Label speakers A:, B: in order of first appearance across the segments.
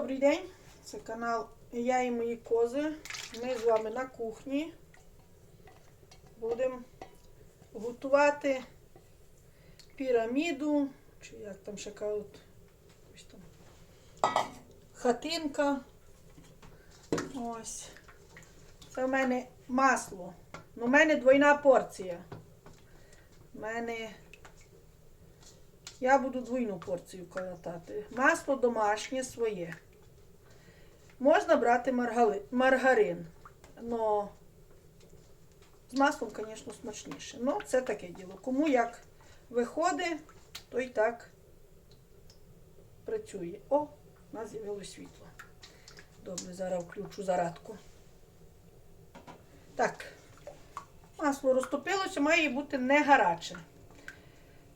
A: Добрий день, це канал Я і мої кози. Ми з вами на кухні будемо готувати піраміду, чи як там ще кажуть, ось там хатинка. Ось. Це в мене масло. Ну, в мене двойна порція. У мене я буду двойну порцію колотати. Масло домашнє своє. Можна брати маргали- маргарин. Но з маслом, звісно, смачніше. Ну, це таке діло. Кому як виходить, той так працює. О, у нас з'явилось світло. Добре, зараз включу зарадку. Так, масло розтопилося, має бути не гаряче.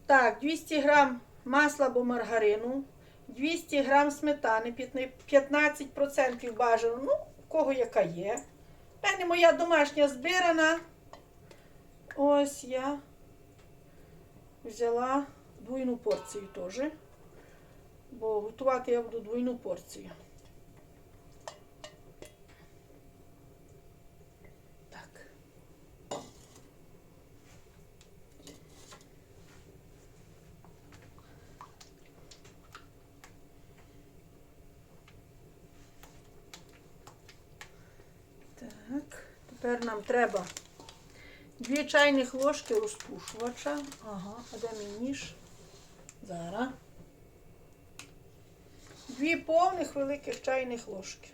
A: Так, 200 грам масла або маргарину, 200 грам сметани, 15% бажано, ну, у кого яка є. У мене моя домашня збирана. Ось я взяла двойну порцію теж. Бо готувати я буду двойну порцію. Так. Так, тепер нам треба дві чайних ложки розпушувача. Ага, а де мій ніж? Зараз. Дві повних великих чайних ложки.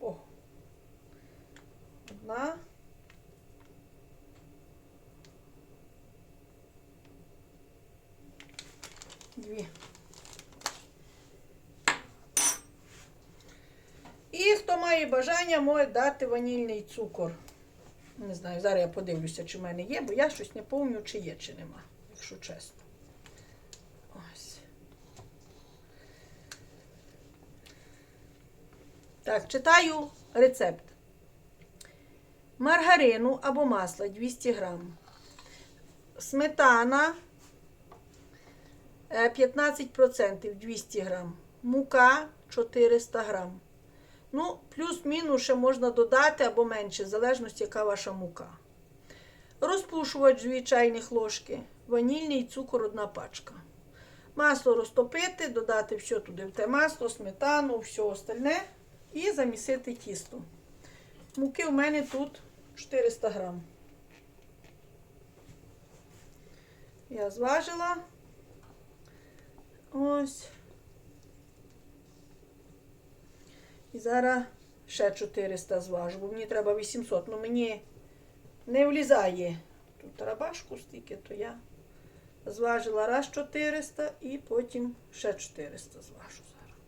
A: О. Одна. Дві. І хто бажання, може дати ванільний цукор. Не знаю, зараз я подивлюся, чи в мене є, бо я щось не пам'ятаю, чи є, чи нема, якщо чесно. Ось. Так, читаю рецепт. Маргарину або масла 200 грам. Сметана е, 15% 200 грам. Мука 400 грам. Ну, плюс-мінус ще можна додати або менше, в залежності, яка ваша мука. Розпушувач 2 чайних ложки, ванільний цукор одна пачка. Масло розтопити, додати все туди в те масло, сметану, все остальне і замісити тісто. Муки у мене тут 400 грам. Я зважила. Ось. І зараз ще 400 зважу, бо мені треба 800. Ну мені не влізає тут рабашку стільки, то я зважила раз 400 і потім ще 400 зважу зараз.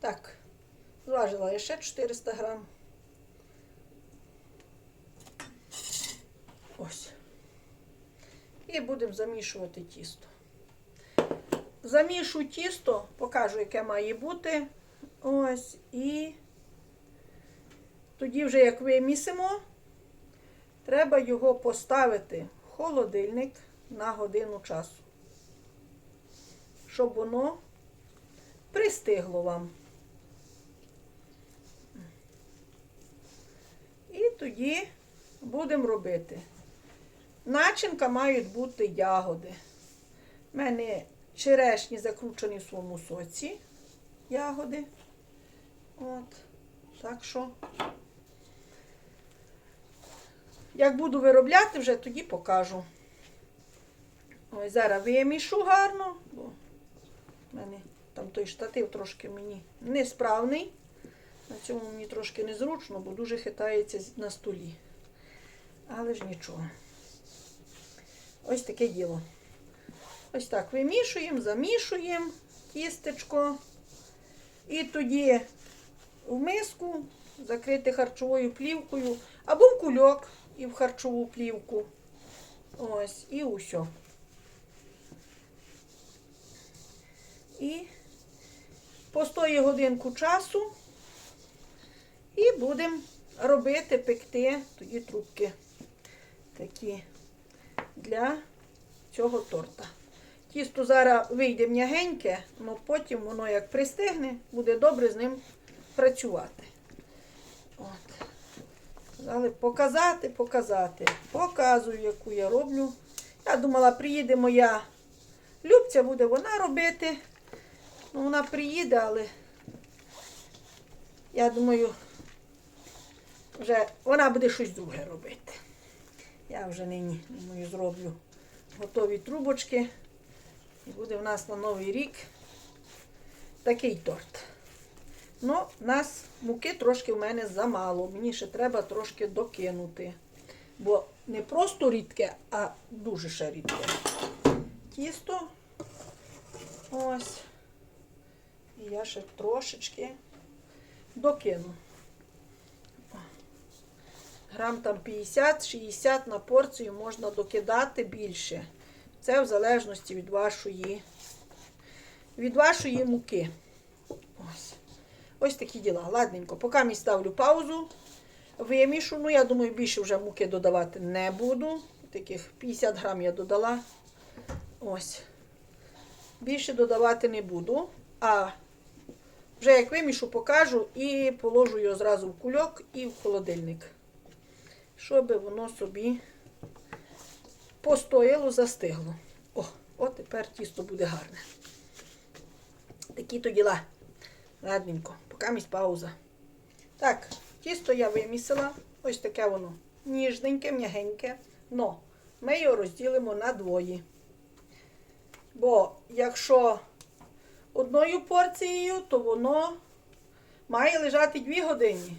A: Так, зважила я ще 400 грам. Ось. І будемо замішувати тісто. Замішу тісто, покажу, яке має бути. Ось. І тоді, вже як вимісимо, треба його поставити в холодильник на годину часу, щоб воно пристигло вам. І тоді будемо робити. Начинка мають бути ягоди. У мене черешні закручені в своєму соці ягоди. От. Так що, як буду виробляти, вже тоді покажу. Ось зараз вимішу гарно, бо в мене там той штатив трошки мені несправний. На цьому мені трошки незручно, бо дуже хитається на столі. Але ж нічого. Ось таке діло. Ось так вимішуємо, замішуємо тістечко. І тоді в миску закрити харчовою плівкою або в кульок і в харчову плівку. Ось, і усе. І постоїть годинку часу і будемо робити, пекти тоді трубки такі для цього торта. Тісто зараз вийде м'ягеньке, але потім воно як пристигне, буде добре з ним працювати. От. Сказали показати, показати. Показую, яку я роблю. Я думала, приїде моя Любця, буде вона робити. Ну, вона приїде, але я думаю, вже вона буде щось друге робити. Я вже нині думаю, зроблю готові трубочки. І буде в нас на Новий рік такий торт. Ну, в нас муки трошки в мене замало. Мені ще треба трошки докинути. Бо не просто рідке, а дуже ще рідке. Тісто. Ось. І я ще трошечки докину. Грам там 50-60 на порцію можна докидати більше. Це в залежності від вашої, від вашої муки. Ось. Ось такі діла. Ладненько. Поки мені ставлю паузу. Вимішу. Ну, я думаю, більше вже муки додавати не буду. Таких 50 грам я додала. Ось. Більше додавати не буду. А вже як вимішу, покажу і положу його зразу в кульок і в холодильник. Щоб воно собі постояло, застигло. О, от тепер тісто буде гарне. Такі то діла. Ладненько, поки місь пауза. Так, тісто я вимісила. Ось таке воно. Ніжненьке, м'ягеньке. Но ми його розділимо на двоє. Бо якщо одною порцією, то воно має лежати 2 години,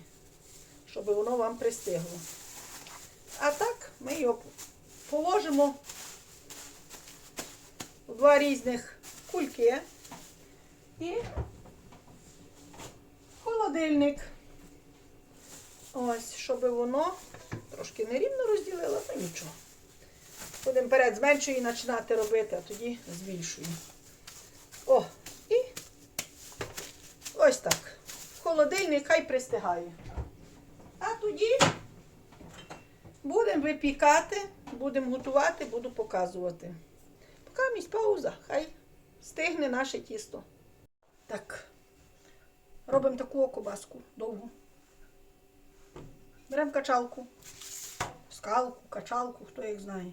A: щоб воно вам пристигло. А так ми його положимо у два різних кульки і холодильник. Ось, щоб воно трошки нерівно розділило, ну нічого. Будемо перед зменшую і починати робити, а тоді збільшую. О, і ось так. Холодильник хай пристигає. А тоді будемо випікати, будемо готувати, буду показувати. Поки місць пауза, хай стигне наше тісто. Так, робимо таку окобаску довгу. Беремо качалку, скалку, качалку, хто як знає.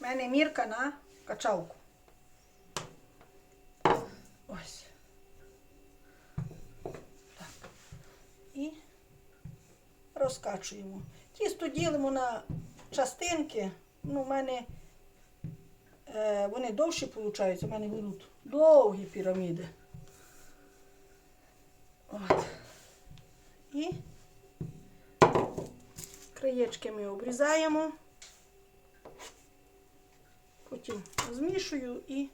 A: У мене мірка на качалку. Ось. Так. І розкачуємо. Тісто ділимо на частинки. Ну, у мене е, вони довші виходять, у мене будуть довгі піраміди. От. І краєчки ми обрізаємо. Потім змішую і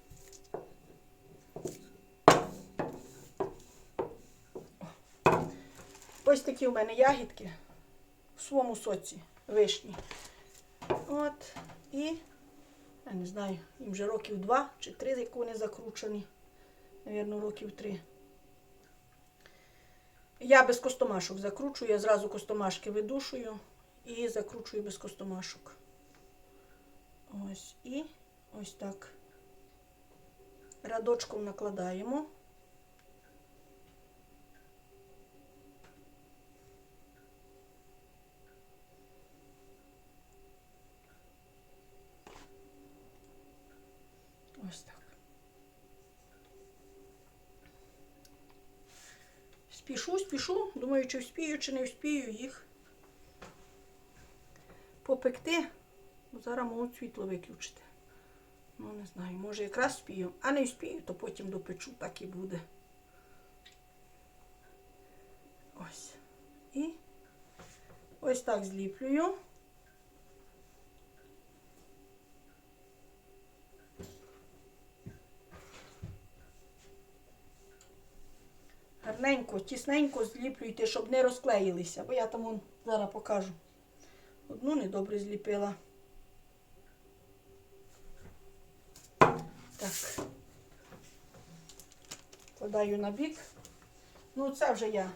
A: ось такі у мене ягідки в своєму соці вишні. От, і я не знаю, їм вже років два чи три, як вони закручені. Навірно, років три. Я без костомашок закручую, я зразу костомашки видушую і закручую без костомашок. Ось і ось так. Радочком накладаємо. Ось так. Спішу, спішу, думаю, чи вспію, чи не вспію їх попекти. Бо зараз можуть світло виключити. Ну, не знаю, може якраз вспію. А не вспію, то потім допечу, так і буде. Ось. І ось так зліплюю. Гарненько, тісненько зліплюйте, щоб не розклеїлися, бо я там вон зараз покажу. Одну недобре зліпила. Так. Кладаю на бік. Ну, це вже я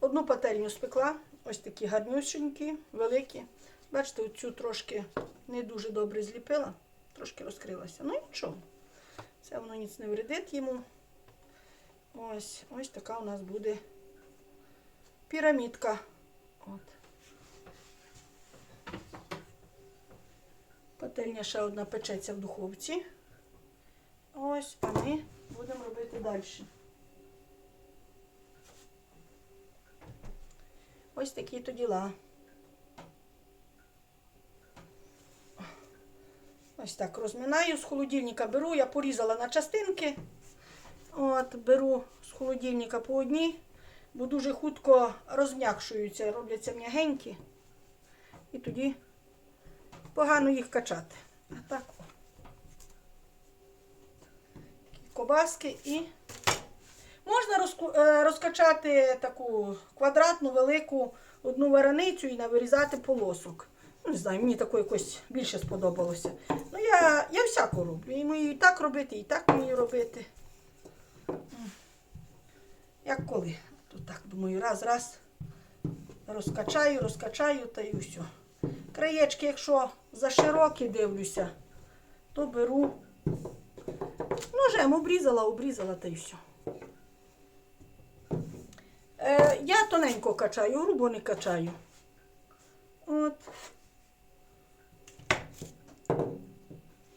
A: Одну пательню спекла, ось такі гарнюсенькі, великі. Бачите, оцю трошки не дуже добре зліпила, трошки розкрилася. Ну нічого. Це воно ніц не вредить йому. Ось, ось така у нас буде пірамідка. От. Пательня ще одна печеться в духовці. Ось, а ми будемо робити далі. Ось такі то діла. Ось так розминаю з холодильника беру, я порізала на частинки. От, беру з холодильника по одній, бо дуже хутко розм'якшуються, робляться м'ягенькі. І тоді погано їх качати. А так. Такі Кобаски і можна е, розкачати таку квадратну, велику одну вареницю і навирізати полосок. Ну, не знаю, мені таке якось більше сподобалося. Ну, я, я всяко роблю. І вмію і так робити, і так вмію робити. Як коли? Тут так думаю, раз, раз. Розкачаю, розкачаю та й все. Краєчки, якщо заширокі дивлюся, то беру ножем обрізала, обрізала та й все. Е, я тоненько качаю, грубо не качаю. От.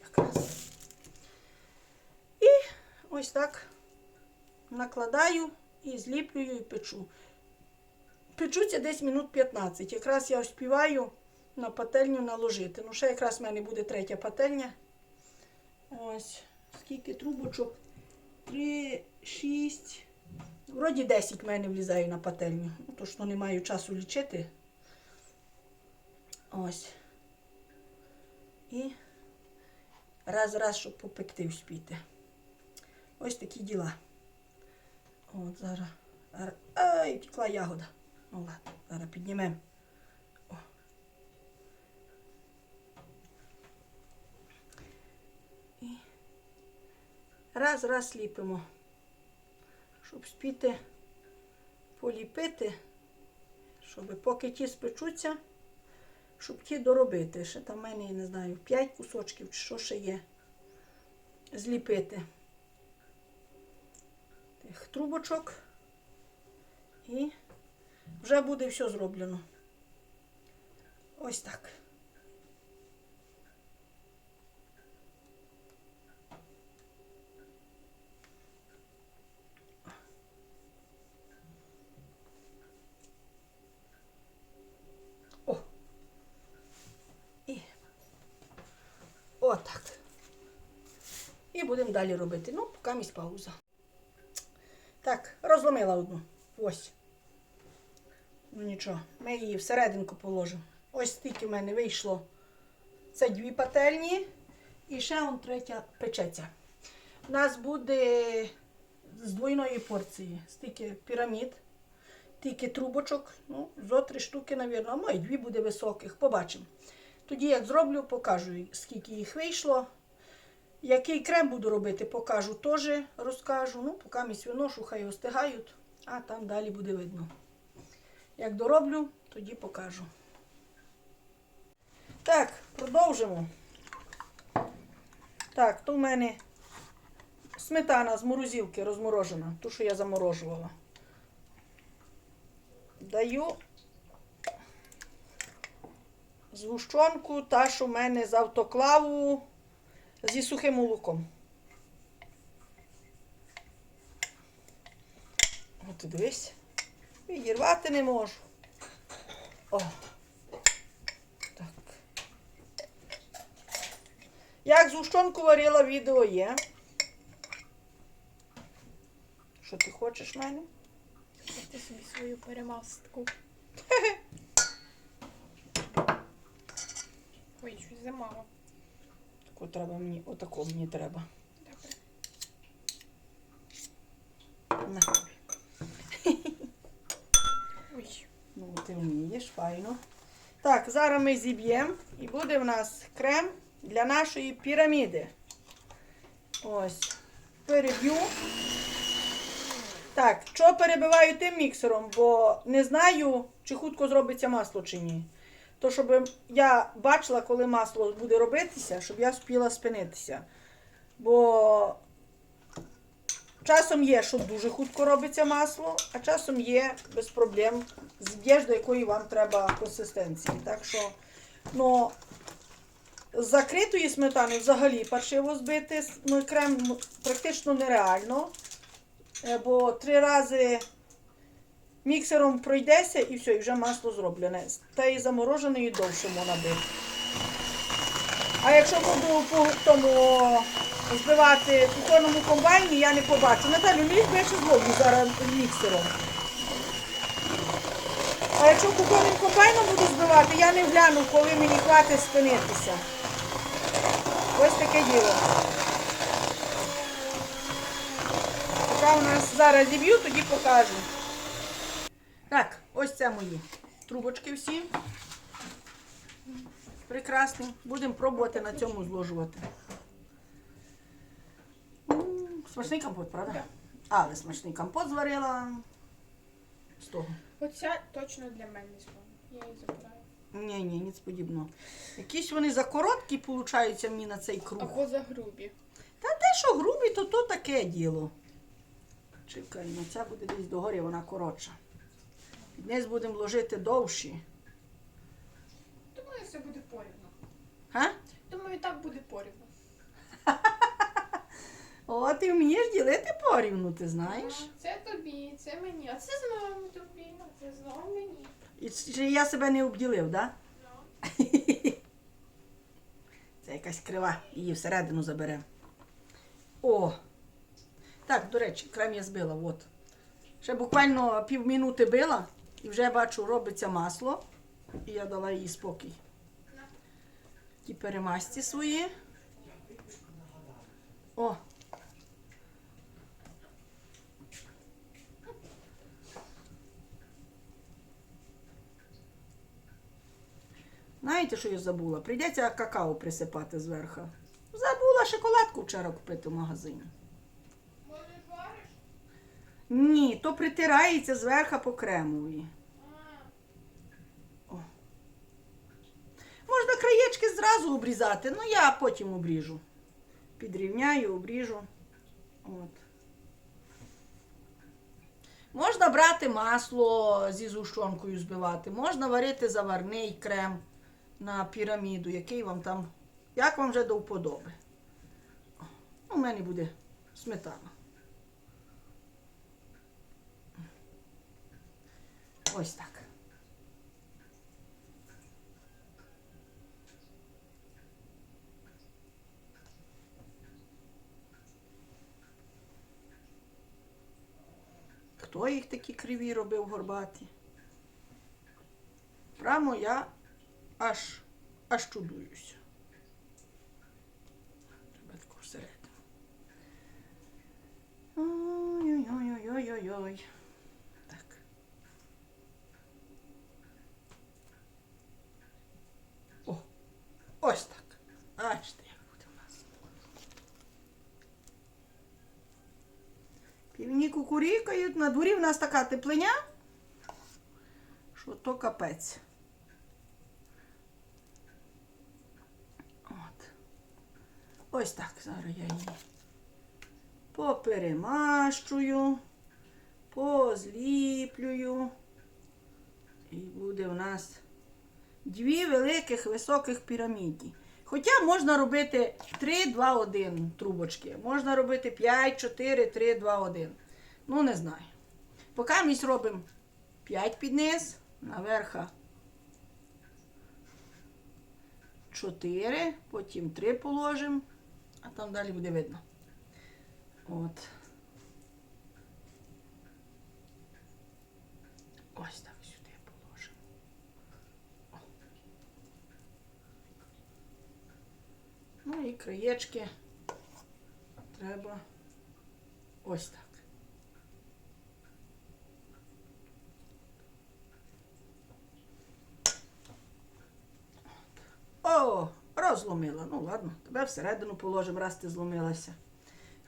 A: Якраз. І ось так накладаю і зліплюю і печу. Печуться десь минут 15. Якраз я успіваю на пательню наложити. Ну, ще якраз в мене буде третя пательня. Ось. Скільки трубочок? Три, шість. Вроді 10 в мене влізає на пательню. Ну, то що не маю часу лічити. Ось. І раз-раз, щоб попекти вспіти. Ось такі діла. От зараз. Ай, втекла ягода. Ну ладно, зараз піднімемо. І раз-раз ліпимо, щоб спіти поліпити, щоб поки ті спечуться, щоб ті доробити. Ще там в мене, я не знаю, 5 кусочків чи що ще є. Зліпити тих трубочок. І вже буде все зроблено. Ось так. О. І отак. І будемо далі робити. Ну, поки місь пауза. Так, розломила одну. Ось. Ну нічого, ми її всерединку положимо. Ось стільки в мене вийшло. Це дві пательні. І ще он третя печеться. У нас буде з двойної порції. Стільки пірамід, тільки трубочок. Ну, зо три штуки, мабуть, може, дві буде високих. Побачимо. Тоді, як зроблю, покажу, скільки їх вийшло. Який крем буду робити, покажу теж розкажу. Ну, поки місь виношу, хай остигають, а там далі буде видно. Як дороблю, тоді покажу. Так, продовжимо. Так, то в мене сметана з морозилки розморожена, ту, що я заморожувала. Даю згущенку, та, що в мене з автоклаву зі сухим молоком. От дивись. Відірвати не можу. О. Так. Як згущенку варила, відео є. Що ти хочеш в мене?
B: Ти собі свою перемастку. Ой, щось замало.
A: Таку треба мені, отаку мені треба. На.
B: Ой.
A: Ну, ти вмієш, файно. Так, зараз ми зіб'ємо і буде в нас крем для нашої піраміди. Ось. Переб'ю. Так, що перебиваю тим міксером, бо не знаю, чи хутко зробиться масло чи ні. То щоб я бачила, коли масло буде робитися, щоб я спіла спинитися. Бо часом є, що дуже хутко робиться масло, а часом є без проблем. Зб'єш, до якої вам треба консистенції. Так що, ну, з закритої сметани взагалі паршиво збити ну, крем практично нереально. Е, Бо три рази міксером пройдеся і все, і вже масло зроблене. Та і замороженої довше можна бити. А якщо буду по тому збивати в кухонному комбайні, я не побачу. Наталю, ліж більше зловлю зараз міксером. А якщо кухонним комбайном буду збивати, я не вгляну, коли мені хватить спинитися. Ось таке діло. Поки у нас зараз зіб'ю, тоді покажу. Так, ось це мої трубочки всі. Прекрасні. Будемо пробувати на цьому зложувати. Смачний компот, правда? Але смачний компот зварила. З того.
B: Оця точно для мене звона. Я її забираю.
A: Ні, ні, ніц подібного. Якісь вони закороткі, получаються мені на цей круг.
B: Або за грубі.
A: Та те, що грубі, то то таке діло. Чекай, ну ця буде десь догорі, вона коротша. Десь будемо ложити довші.
B: Думаю, все буде порівно.
A: Га?
B: Думаю, так буде порівно.
A: О, ти вмієш ділити порівну, ти знаєш?
B: Ага, Це тобі, це мені, а це знову тобі, а це знову мені.
A: І чи я себе не обділив, так?
B: Ну.
A: Це якась крива, її всередину заберемо. О! Так, до речі, крем я збила, от. Ще буквально півмінути била, і вже бачу, робиться масло. І я дала їй спокій. Ті перемасті свої. О! Знаєте, що я забула? Прийдеться какао присипати зверху. Забула шоколадку вчора купити в магазині. Ні, то притирається зверху по кремові.
B: А,
A: Можна краєчки зразу обрізати, ну я потім обріжу. Підрівняю, обріжу. От. Можна брати масло зі згущенкою збивати, можна варити заварний крем на піраміду, який вам там, як вам вже до вподоби. У мене буде сметана. Ось так. Хто їх такі криві робив горбаті? Прямо я аж, аж чудуюся. Треба таку всередину. Ой-ой-ой-ой-ой-ой. Так. О, ось так. Аж ти як буде у нас. Півні кукурікають, на дворі в нас така теплиня, що то капець. От. Ось так зараз я її поперемащую, позліплюю. І буде в нас дві великих високих піраміді. Хоча можна робити 3, 2, 1 трубочки. Можна робити 5, 4, 3, 2, 1. Ну, не знаю. Поки ми робимо 5 під низ, наверха 4, потім 3 положимо, а там далі буде видно. От. Ось так сюди положимо. Ну і краєчки треба ось так. О, розломила. Ну, ладно, тебе всередину положимо, раз ти зломилася.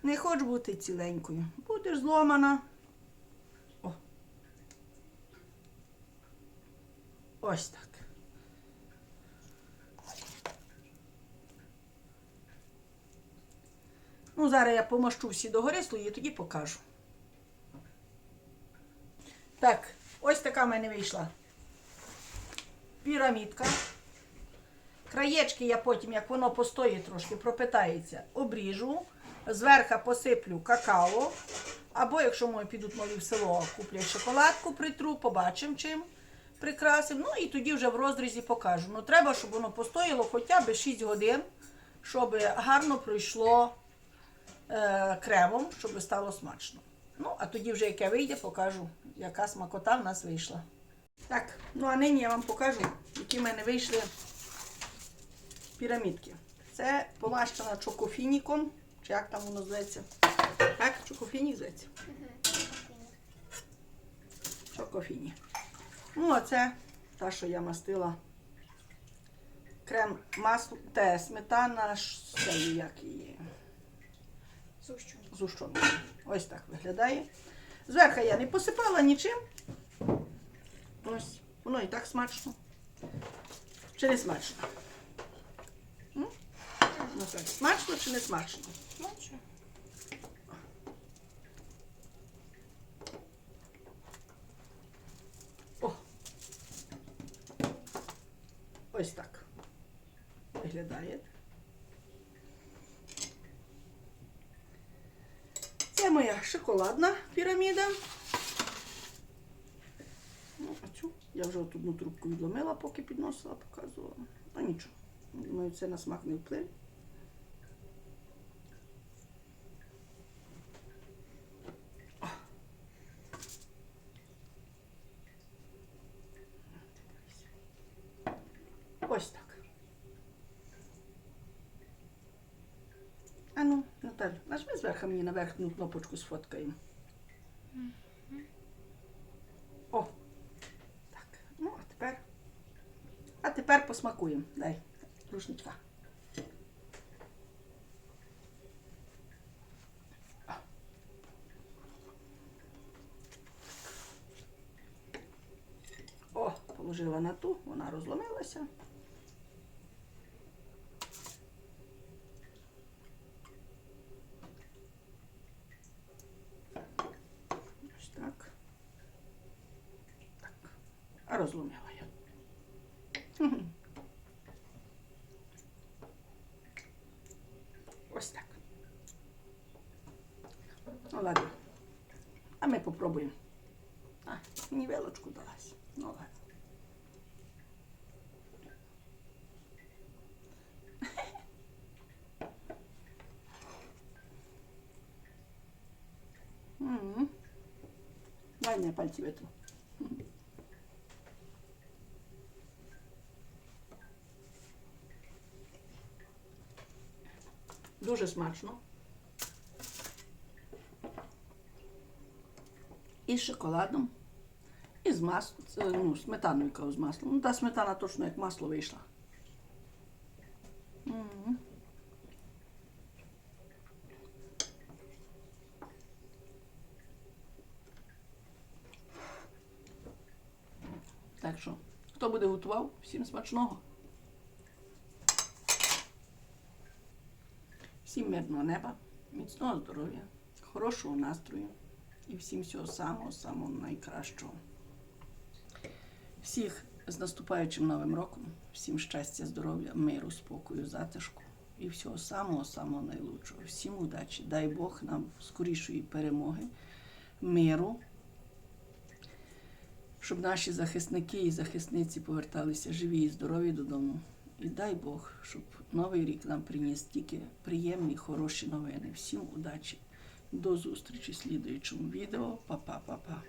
A: Не хоч бути ціленькою. Будеш зломана. О. Ось так. Ну, зараз я помащу всі догори слої, тоді покажу. Так, ось така в мене вийшла пірамідка. Краєчки я потім, як воно постоїть трошки, пропитається, обріжу, зверху посиплю какао. Або, якщо мої підуть малі в село, куплять шоколадку, притру, побачимо чим прикрасим. Ну і тоді вже в розрізі покажу. Ну треба, щоб воно постояло хоча б 6 годин, щоб гарно пройшло е, кремом, щоб стало смачно. Ну, а тоді вже яке вийде, покажу, яка смакота в нас вийшла. Так, ну а нині я вам покажу, які в мене вийшли пірамідки. Це помащена чокофініком, чи як там воно зветься. Так, чокофінік зветься. Чокофіні. Ну, а це та, що я мастила. Крем масло, те, сметана, це як її.
B: Сущу.
A: Ось так виглядає. Зверху я не посипала нічим. Ось, воно і так смачно. Чи не смачно? Ну смачно чи не смачно?
B: Бачу.
A: О! Ось так. Виглядає. Це моя шоколадна піраміда. Ну, а цю я вже одну трубку відломила, поки підносила, показувала. А нічого. Думаю, це на смак не вплине. Ось так. А ну, Наталю, нажми зверху мені на верхню кнопочку сфоткаємо. О! Так. Ну, а тепер. А тепер посмакуємо. Дай, рушничка. О, положила на ту, вона розломилася. попробуємо. А, мені вилочку далась. Ну ладно. М. Дай мені пальці витру. Дуже смачно. І шоколадом, і з маслом, ну, сметаною з маслом. Ну, та сметана точно як масло вийшла. Так що, хто буде готував, всім смачного. Всім мирного неба, міцного здоров'я, хорошого настрою і всім всього самого, самого найкращого. Всіх з наступаючим новим роком, всім щастя, здоров'я, миру, спокою, затишку і всього самого, самого найлучшого. Всім удачі. Дай Бог нам скорішої перемоги, миру, щоб наші захисники і захисниці поверталися живі і здорові додому. І дай Бог, щоб новий рік нам приніс тільки приємні, хороші новини. Всім удачі. До зустрічі в слідуючому відео. Па-па-па-па.